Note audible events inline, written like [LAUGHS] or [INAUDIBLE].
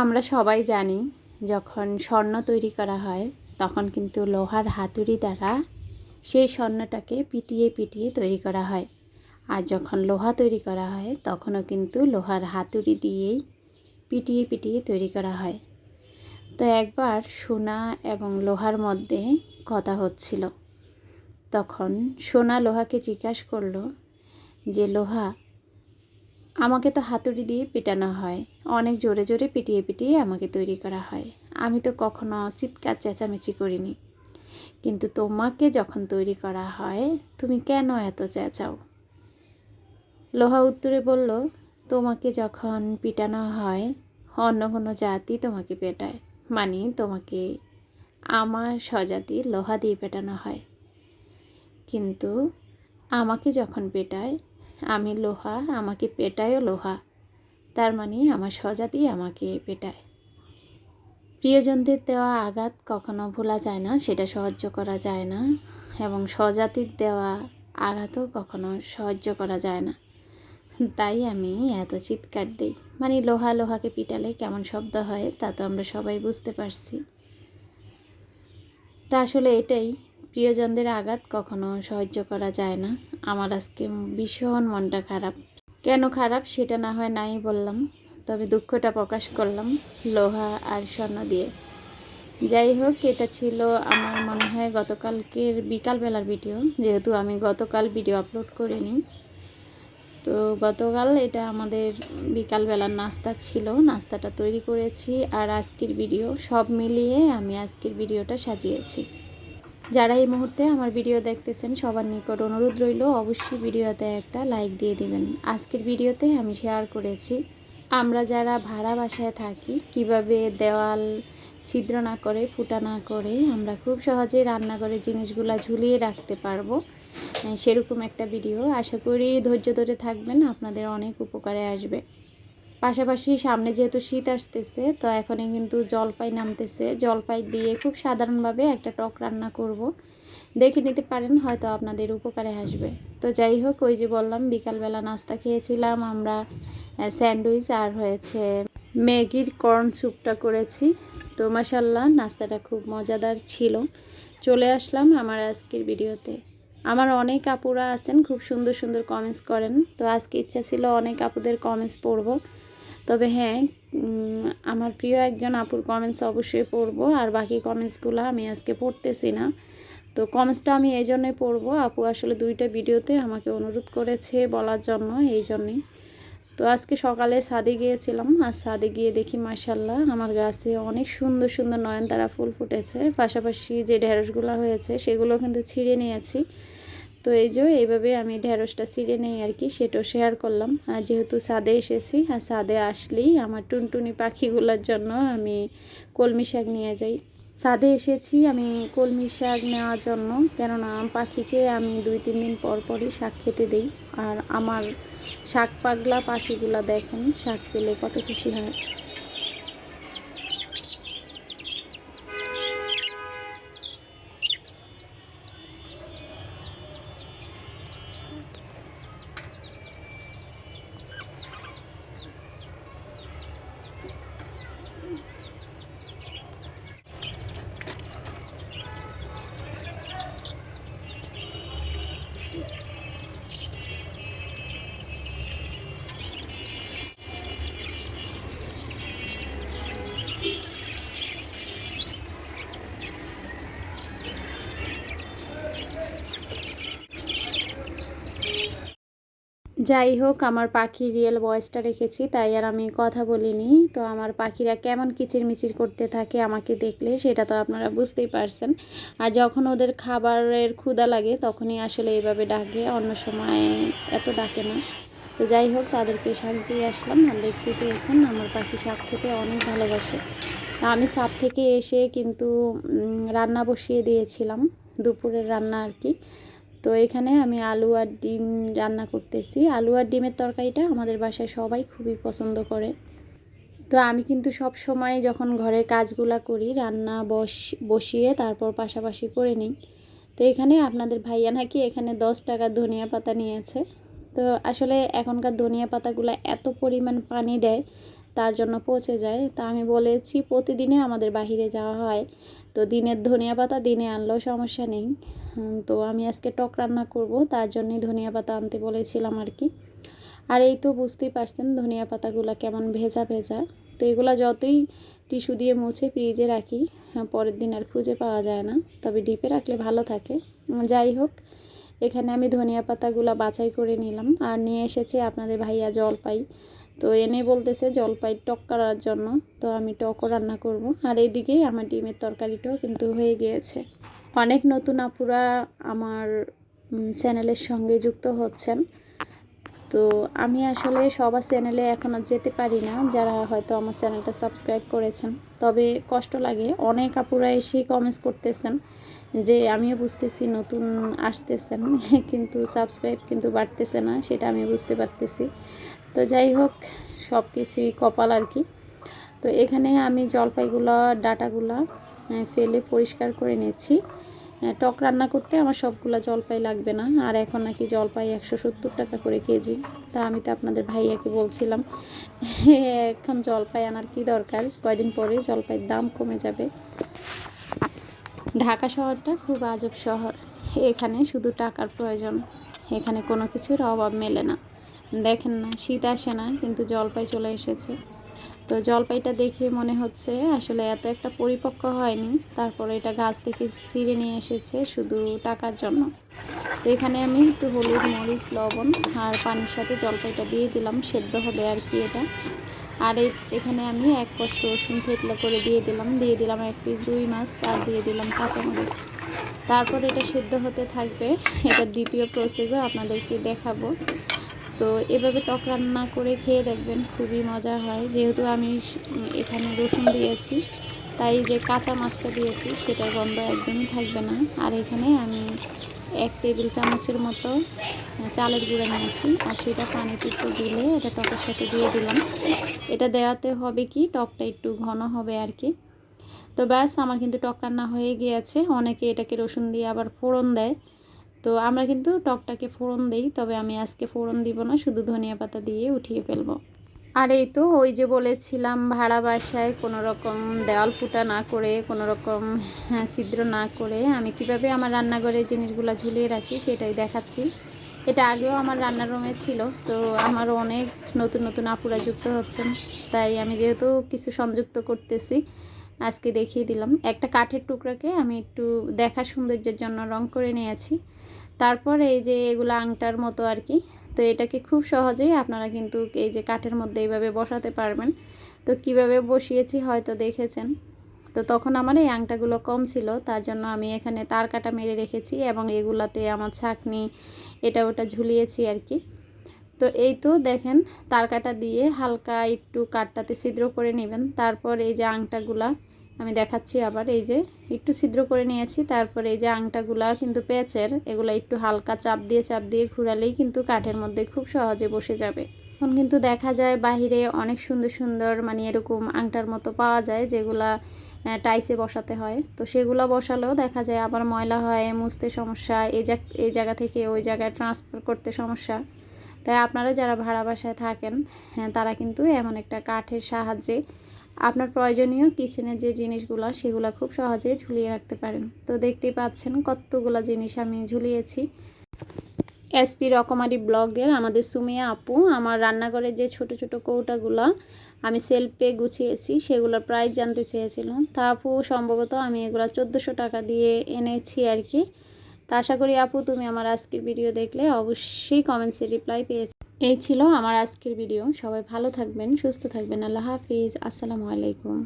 আমরা সবাই জানি, যখন স্বর্ণ তৈরি করা হয়, তখন কিন্তু লোহার হাতুড়ি দ্বারা সেই স্বর্ণটাকে পিটিয়ে পিটিয়ে তৈরি করা হয়। আর যখন লোহা তৈরি করা হয়, তখনও কিন্তু লোহার হাতুড়ি দিয়েই পিটিয়ে পিটিয়ে তৈরি করা হয়। তো একবার সোনা এবং লোহার মধ্যে কথা হচ্ছিল। তখন সোনা লোহাকে জিজ্ঞাসা করল যে, লোহা আমাকে তো হাতুড়ি দিয়ে পেটানো হয়। অনেক জোরে জোরে পিটিয়ে পিটিয়ে আমাকে তৈরি করা হয়। আমি তো কখনো চিৎকার, চেঁচামেচি করিনি। কিন্তু তোমাকে যখন তৈরি করা হয়, তুমি কেন এত চেঁচাও? লোহা উত্তরে বলল, তোমাকে যখন পিটানো হয়, অন্য কোনো জাতি তোমাকে পেটায়। মানে তোমাকে আমার স্বজাতি লোহা দিয়ে পেটানো হয়। কিন্তু আমাকে যখন পেটায় আমি লোহা, আমাকে পেটায়ও লোহা। তার মানে আমার স্বজাতি আমাকে পেটায়। প্রিয়জনদের দেওয়া আঘাত কখনো ভোলা যায় না, সেটা সহ্য করা যায় না। এবং স্বজাতির দেওয়া আঘাতও কখনো সহ্য করা যায় না। তাই আমি এত চিৎকার দিই। মানে লোহা লোহাকে পিটালে কেমন শব্দ হয়, তা তো আমরা সবাই বুঝতে পারছি। তা আসলে এটাই। প্রিয়জনদের আঘাত কখনো সহ্য করা যায় না। আমার আজকে ভীষণ মনটা খারাপ। কেন খারাপ সেটা না হয় নাই বললাম, তবে দুঃখটা প্রকাশ করলাম লোহা আর স্বর্ণ দিয়ে। যাই হোক, এটা ছিল আমার মনে হয় গতকালকের বিকালবেলার ভিডিও, যেহেতু আমি গতকাল ভিডিও আপলোড করিনি। তো গতকাল এটা আমাদের বিকালবেলার নাস্তা ছিল, নাস্তাটা তৈরি করেছি আর আজকের ভিডিও সব মিলিয়ে আমি আজকের ভিডিওটা সাজিয়েছি। যারা এই মুহূর্তে আমার ভিডিও দেখতেছেন, সবার নিকট অনুরোধ রইল, অবশ্যই ভিডিওতে একটা লাইক দিয়ে দিবেন। আজকের ভিডিওতে আমি শেয়ার করেছি, আমরা যারা ভাড়া বাসায় থাকি, কীভাবে দেওয়াল ছিদ্র না করে, ফুটা না করে, আমরা খুব সহজেই রান্নাঘরে জিনিসগুলো ঝুলিয়ে রাখতে পারব। সেরকম একটা ভিডিও। আশা করি ধৈর্য ধরে থাকবেন, আপনাদের অনেক উপকারে আসবে। পাশাপাশি সামনে যেহেতু শীত আসতেছে, তো এখনই কিন্তু জলপাই নামতেছে। জলপাই দিয়ে খুব সাধারণভাবে একটা টক রান্না করব। দেখে নিতে পারেন, হয়তো আপনাদের উপকারে আসবে। তো যাই হোক, ওই যে বললাম, বিকালবেলা নাস্তা খেয়েছিলাম, আমরা স্যান্ডউইচ আর হয়েছে ম্যাগির কর্ন স্যুপটা করেছি। তো মাসাল্লাহ নাস্তাটা খুব মজাদার ছিল। চলে আসলাম আমার আজকের ভিডিওতে। আমার অনেক আপুরা আছেন, খুব সুন্দর সুন্দর কমেন্টস করেন। তো আজকে ইচ্ছা ছিল অনেক আপুদের কমেন্টস পড়ব। তবে হ্যাঁ আমার প্রিয় একজন আপুর কমেন্টস অবশ্যই পড়ব। আর বাকি কমেন্টসগুলো আমি আজকে পড়তেছি না। তো কমেন্টসটা আমি এই জন্যই পড়ব। আপু আসলে দুইটা ভিডিওতে আমাকে অনুরোধ করেছে বলার জন্য এই জন্যই। তো আজকে সকালে সাদে গিয়েছিলাম। আর সাদে গিয়ে দেখি মাসাল্লাহ আমার গাছে অনেক সুন্দর সুন্দর নয়নতারা ফুল ফুটেছে। পাশাপাশি যে ঢেঁড়সগুলো হয়েছে, সেগুলো কিন্তু ছিঁড়ে নিয়েছি। তো এই যে এইভাবে আমি ঢেঁড়সটা ছিঁড়ে নেই আর কি, সেটাও শেয়ার করলাম। আর যেহেতু সাদে এসেছি, আর সাদে আসলেই আমার টুনটুনি পাখিগুলোর জন্য আমি কলমি শাক নিয়ে যাই। সাদে এসেছি আমি কলমি শাক নেওয়ার জন্য, কেননা পাখিকে আমি দুই তিন দিন পর পরই শাক খেতে দিই। আর আমার শাক পাগলা পাখিগুলো দেখেন, শাক পেলে কত খুশি হয়। যাই হোক আমার পাখি রিয়েল ভয়েসটা রেখেছি, তাই আর আমি কথা বলিনি। তো আমার পাখিরা কেমন কিচিরমিচির করতে থাকে আমাকে দেখলে, সেটা তো আপনারা বুঝতেই পারছেন। আর যখন ওদের খাবারের ক্ষুদা লাগে, তখনই আসলে এইভাবে ডাকে, অন্য সময় এত ডাকে না। তো যাই হোক তাদেরকে দিয়ে আসলাম। আর দেখতে পেয়েছেন, আমার পাখি শাক খেতে অনেক ভালোবাসে। আমি সাপ থেকে এসে কিন্তু রান্না বসিয়ে দিয়েছিলাম, দুপুরের রান্না আর কি। তো এখানে আমি আলু আর ডিম রান্না করতেছি। আলু আর ডিমের তরকারিটা আমাদের বাসায় সবাই খুবই পছন্দ করে। তো আমি কিন্তু সব সময় যখন ঘরের কাজগুলা করি, রান্না বস, বসিয়ে তারপর পাশাপাশি করে নিই। তো এখানে আপনাদের ভাইয়া নাকি এখানে দশ টাকা ধনিয়া পাতা নিয়েছে। তো আসলে এখনকার ধনিয়া পাতাগুলো এত পরিমাণ পানি দেয়, তার জন্য পচে যায়। তা আমি বলেছি, প্রতিদিনে আমাদের বাহিরে যাওয়া হয়। তো দিনের ধনিয়া পাতা দিনে আনলেও সমস্যা নেই। তো আমি আজকে টক রান্না করব তার জন্যই ধনিয়া পাতা আনতে বলেছিলাম আর কি। আর এই তো বুঝতেই পারছেন ধনিয়া পাতাগুলো কেমন ভেজা ভেজা। তো এগুলো যতই টিস্যু দিয়ে মুছে ফ্রিজে রাখি হ্যাঁ, পরের দিন আর খুঁজে পাওয়া যায় না। তবে ডিপে রাখলে ভালো থাকে। যাই হোক এখানে আমি ধনিয়া পাতাগুলো বাছাই করে নিলাম। আর নিয়ে এসেছি আপনাদের ভাইয়া জলপাই। তো এনে বলতেছে জলপাই টক করার জন্য। তো আমি টকও রান্না করব। আর এইদিকেই আমার ডিমের তরকারিটাও কিন্তু হয়ে গিয়েছে। অনেক নতুন আপুরা আমার চ্যানেলের সঙ্গে যুক্ত হচ্ছেন। তো আমি আসলে সবার চ্যানেলে এখনও যেতে পারি না যারা হয়তো আমার চ্যানেলটা সাবস্ক্রাইব করেছেন। তবে কষ্ট লাগে অনেক আপুরা এসেই কমেন্টস করতেছেন যে আমিও বুঝতেছি নতুন আসতেছেন [LAUGHS] কিন্তু সাবস্ক্রাইব কিন্তু বাড়তেছে না সেটা আমি বুঝতে পারতেছি। তো যাই হোক সব কিছুই কপাল আর কি। তো এখানে আমি জলপাইগুলো ডাটাগুলো ফেলে পরিষ্কার করে আহ, টক রান্না করতে আমার সবগুলো জলপাই লাগবে না। আর এখন নাকি জলপাই একশো সত্তর টাকা করে কেজি। তা আমি তো আপনাদের ভাইয়াকে বলছিলাম এখন জলপাই আনার কি দরকার? কয়দিন পরে জলপাইয়ের দাম কমে যাবে। ঢাকা শহরটা খুব আজব শহর। এখানে শুধু টাকার প্রয়োজন, এখানে কোনো কিছুর অভাব মেলে না। দেখেন না, শীত আসে না, কিন্তু জলপাই চলে এসেছে। তো জলপাইটা দেখে মনে হচ্ছে, আসলে এত একটা পরিপক্ক হয়নি। তারপরে এটা গাছ থেকে ছিঁড়ে নিয়ে এসেছে শুধু টাকার জন্য। তো এখানে আমি একটু হলুদ, মরিচ, লবণ আর পানির সাথে জলপাইটা দিয়ে দিলাম, সেদ্ধ হবে আর কি এটা। আর এখানে আমি এক কষ রসুন থেতলা করে দিয়ে দিলাম। দিয়ে দিলাম এক পিস রুই মাছ আর দিয়ে দিলাম কাঁচামরিচ। তারপর এটা সেদ্ধ হতে থাকবে। এটা দ্বিতীয় প্রসেসও আপনাদেরকে দেখাবো। তো এভাবে টক রান্না করে খেয়ে দেখবেন খুবই মজা হয়। যেহেতু আমি এখানে রসুন দিয়েছি, তাই যে কাঁচা মাছটা দিয়েছি সেটার গন্ধ একদমই থাকবে না। আর এখানে আমি এক টেবিল চামচের মতো চালের গুঁড়া নিয়েছি আর সেটা পানিতে একটু দিলে এটা টকের সাথে দিয়ে দিলাম। এটা দেওয়াতে হবে কি, টকটা একটু ঘন হবে আর কি। তো ব্যাস, আমার কিন্তু টক রান্না হয়ে গিয়েছে। অনেকে এটাকে রসুন দিয়ে আবার ফোড়ন দেয়। তো আমরা কিন্তু টকটাকে ফোড়ন দিই তবে আমি আজকে ফোড়ন দিব না শুধু ধনিয়া পাতা দিয়ে উঠিয়ে ফেলব। আর এই তো ওই যে বলেছিলাম ভাড়া বাসায় কোনো রকম দেওয়াল ফুটা না করে কোনো রকম হ্যাঁ, ছিদ্র না করে আমি কীভাবে আমার রান্নাঘরে জিনিসগুলো ঝুলিয়ে রাখি সেটাই দেখাচ্ছি। এটা আগেও আমার রান্নার রুমে ছিল তো আমারও অনেক নতুন নতুন আপুরা যুক্ত হচ্ছেন তাই আমি যেহেতু কিছু সংযুক্ত করতেছি আজকে দেখিয়ে দিলাম। একটা কাঠের টুকরাকে আমি একটু দেখা সৌন্দর্যের জন্য রং করে নিয়েছি। তারপর এই যে এগুলো আংটার মতো আর কি, তো এটাকে খুব সহজেই আপনারা কিন্তু এই যে কাঠের মধ্যে এইভাবে বসাতে পারবেন। তো কীভাবে বসিয়েছি হয়তো দেখেছেন। তো তখন আমার এই আংটাগুলো কম ছিল, তার জন্য আমি এখানে তার কাটা মেরে রেখেছি এবং এগুলাতে আমার ছাকনি, এটা ওটা ঝুলিয়েছি আর কি। তো এই তো দেখেন তার কাটা দিয়ে হালকা একটু কাঠটাতে ছিদ্র করে নেবেন। তারপর এই যে আংটাগুলা, আমি দেখাচ্ছি আবার, এই যে একটু ছিদ্র করে নিয়েছি। তারপর এই যে আংটাগুলা কিন্তু পেঁচের এগুলো একটু হালকা চাপ দিয়ে চাপ দিয়ে ঘুরালেই কিন্তু কাঠের মধ্যে খুব সহজে বসে যাবে। এখন কিন্তু দেখা যায় বাহিরে অনেক সুন্দর সুন্দর মানে এরকম আংটার মতো পাওয়া যায়, যেগুলা টাইসে বসাতে হয়। তো সেগুলো বসালেও দেখা যায় আবার ময়লা হয়, মুছতে সমস্যা এই জায়গা থেকে ওই জায়গায় ট্রান্সফার করতে সমস্যা। তাই আপনারা যারা ভাড়া বাসায় থাকেন হ্যাঁ তারা কিন্তু এমন একটা কাঠের সাহায্যে আপনার প্রয়োজনীয় কিচেনের যে জিনিসগুলো, সেগুলো খুব সহজেই ঝুলিয়ে রাখতে পারেন। তো দেখতেই পাচ্ছেন কতগুলো জিনিস আমি ঝুলিয়েছি। এসপি রকমারি ব্লগের আমাদের সুমিয়া আপু, আমার রান্নাঘরের যে ছোট ছোট কৌটাগুলো আমি সেলফে গুছিয়েছি, সেগুলোর প্রাইস জানতে চেয়েছিলাম। তা আপু, সম্ভবত আমি এগুলো চোদ্দোশো টাকা দিয়ে এনেছি আর কি। তা আশা করি আপু, তুমি আমার আজকের ভিডিও দেখলে অবশ্যই কমেন্টসে রিপ্লাই পেয়েছ। এই ছিল আমার আজকের ভিডিও সবাই ভালো থাকবেন, সুস্থ থাকবেন। আল্লাহ হাফিজ। আসসালামু আলাইকুম।